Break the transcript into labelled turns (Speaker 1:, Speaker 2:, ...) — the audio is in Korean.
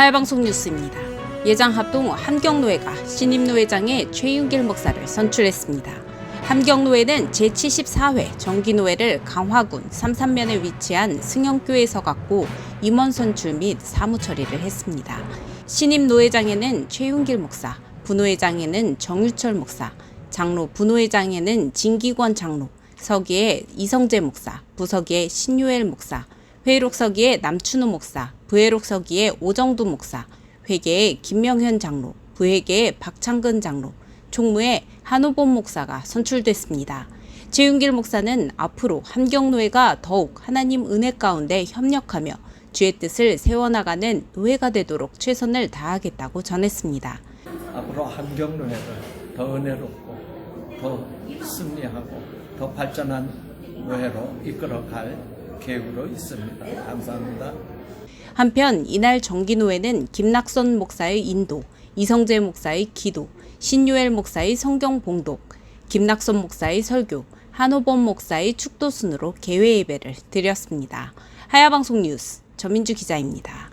Speaker 1: 하야방송 뉴스입니다. 예장 합동 함경노회가 신임 노회장의 최윤길 목사를 선출했습니다. 함경노회는 제74회 정기노회를 강화군 삼산면에 위치한 승영교에서 갖고 임원 선출 및 사무 처리를 했습니다. 신임 노회장에는 최윤길 목사, 부노회장에는 정유철 목사, 장로 부노회장에는 진기권 장로, 서기에 이성재 목사, 부서기에 신유엘 목사, 회록서기에 남춘우 목사, 부회록서기에 오정두 목사, 회계에 김명현 장로, 부회계에 박창근 장로, 총무에 한우범 목사가 선출됐습니다. 최윤길 목사는 앞으로 함경노회가 더욱 하나님 은혜 가운데 협력하며 주의 뜻을 세워나가는 노회가 되도록 최선을 다하겠다고 전했습니다.
Speaker 2: 앞으로 함경노회를 더 은혜롭고 더 승리하고 더 발전한 노회로 이끌어갈 계획으로 있습니다. 감사합니다.
Speaker 1: 한편 이날 정기노회는 김낙선 목사의 인도, 이성재 목사의 기도, 신유엘 목사의 성경 봉독, 김낙선 목사의 설교, 한호범 목사의 축도 순으로 개회 예배를 드렸습니다. 하야방송 뉴스 전민주 기자입니다.